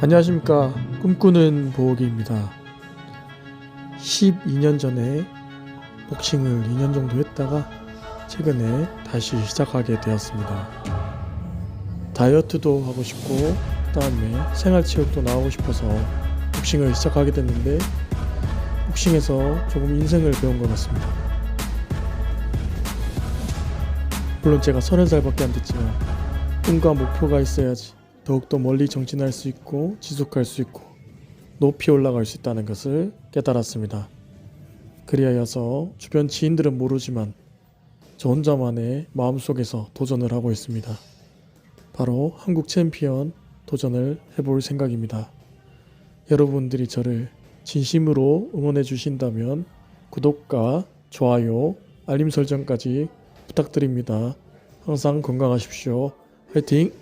안녕하십니까. 꿈꾸는 보호기입니다. 12년 전에 복싱을 2년 정도 했다가 최근에 다시 시작하게 되었습니다. 다이어트도 하고 싶고 그다음에 생활체육도 나오고 싶어서 복싱을 시작하게 됐는데 복싱에서 조금 인생을 배운 것 같습니다. 물론 제가 서른 살밖에 안 됐지만 꿈과 목표가 있어야지 더욱더 멀리 정진할 수 있고 지속할 수 있고 높이 올라갈 수 있다는 것을 깨달았습니다. 그리하여서 주변 지인들은 모르지만 저 혼자만의 마음속에서 도전을 하고 있습니다. 바로 한국 챔피언 도전을 해볼 생각입니다. 여러분들이 저를 진심으로 응원해 주신다면 구독과 좋아요, 알림 설정까지 부탁드립니다. 항상 건강하십시오. 화이팅!